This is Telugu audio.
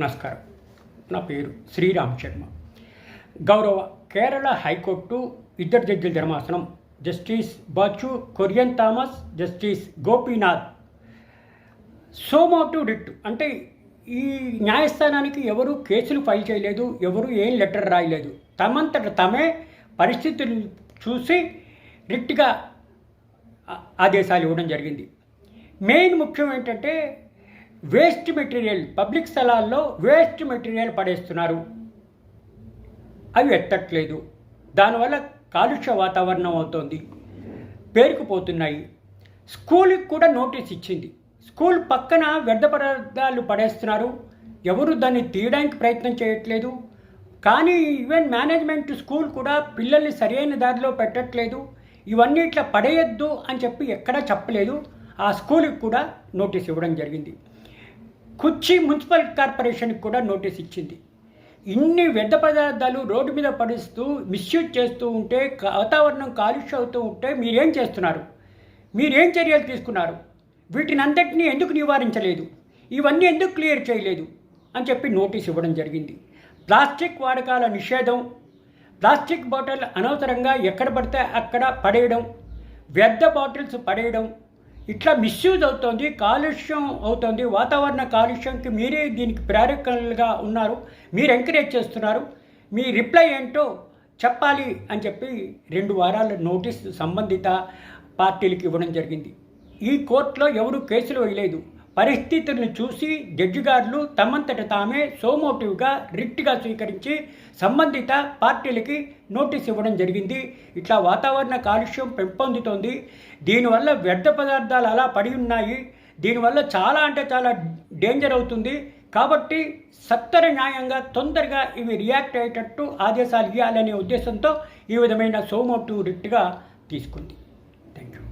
నమస్కారం. నా పేరు శ్రీరామ్ శర్మ. గౌరవ కేరళ హైకోర్టు ఇద్దరు జడ్జిల ధర్మాసనం justice Bechu Kurian Thomas justice Gopinath. Suo motu writ అంటే ఈ న్యాయస్థానానికి ఎవరు కేసులు ఫైల్ చేయలేదు ఎవరు ఏం లెటర్ రాయలేదు. తమంతట తమే పరిస్థితులు చూసి రిట్గా ఆదేశాలు ఇవ్వడం జరిగింది. మెయిన్ ముఖ్యం ఏంటంటే వేస్ట్ మెటీరియల్ పబ్లిక్ స్థలాల్లో వేస్ట్ మెటీరియల్ పడేస్తున్నారు. అవి ఎత్తట్లేదు. దానివల్ల కాలుష్య వాతావరణం అవుతోంది. పేరుకుపోతున్నాయి. స్కూల్కి కూడా నోటీస్ ఇచ్చింది. స్కూల్ పక్కన వ్యర్థ పదార్థాలు పడేస్తున్నారు. ఎవరు దాన్ని తీయడానికి ప్రయత్నం చేయట్లేదు. కానీ ఈవెన్ మేనేజ్మెంట్ స్కూల్ కూడా పిల్లల్ని సరైన దారిలో పెట్టట్లేదు. ఇవన్నీ ఇట్లా పడేయద్దు అని చెప్పి ఎక్కడా చెప్పలేదు. ఆ స్కూల్కి కూడా నోటీస్ ఇవ్వడం జరిగింది. కుర్చీ మున్సిపల్ కార్పొరేషన్కి కూడా నోటీస్ ఇచ్చింది. ఇన్ని వ్యర్థ పదార్థాలు రోడ్డు మీద పడిస్తూ మిస్యూజ్ చేస్తూ ఉంటే వాతావరణం కాలుష్యం అవుతూ ఉంటే మీరేం చేస్తున్నారు? మీరేం చర్యలు తీసుకున్నారు? వీటిని అంతటినీ ఎందుకు నివారించలేదు? ఇవన్నీ ఎందుకు క్లియర్ చేయలేదు? అని చెప్పి నోటీస్ ఇవ్వడం జరిగింది. ప్లాస్టిక్ వాడకాల నిషేధం ప్లాస్టిక్ బాటిల్ అనవసరంగా ఎక్కడ పడితే అక్కడ పడేయడం వ్యర్థ బాటిల్స్ పడేయడం ఇట్లా మిస్యూజ్ అవుతోంది కాలుష్యం అవుతోంది వాతావరణ కాలుష్యంకి మీరే దీనికి ప్రేరకులుగా ఉన్నారు. మీరు ఎంకరేజ్ చేస్తున్నారు. మీ రిప్లై ఏంటో చెప్పాలి అని చెప్పి రెండు వారాల నోటీస్ సంబంధిత పార్టీలకు ఇవ్వడం జరిగింది. ఈ కోర్టులో ఎవరు కేసులు వేయలేదు. పరిస్థితులను చూసి జడ్జి గారులు తమంతట తామే సోమోటివ్గా రిట్గా స్వీకరించి సంబంధిత పార్టీలకి నోటీస్ ఇవ్వడం జరిగింది. ఇట్లా వాతావరణ కాలుష్యం పెంపొందుతోంది. దీనివల్ల వ్యర్థ పదార్థాలు అలా పడి ఉన్నాయి. దీనివల్ల చాలా అంటే చాలా డేంజర్ అవుతుంది. కాబట్టి సత్తర న్యాయంగా తొందరగా ఇవి రియాక్ట్ అయ్యేటట్టు ఆదేశాలు ఇవ్వాలనే ఉద్దేశంతో ఈ విధమైన సోమోటివ్ రిట్గా తీసుకుంది. Thank you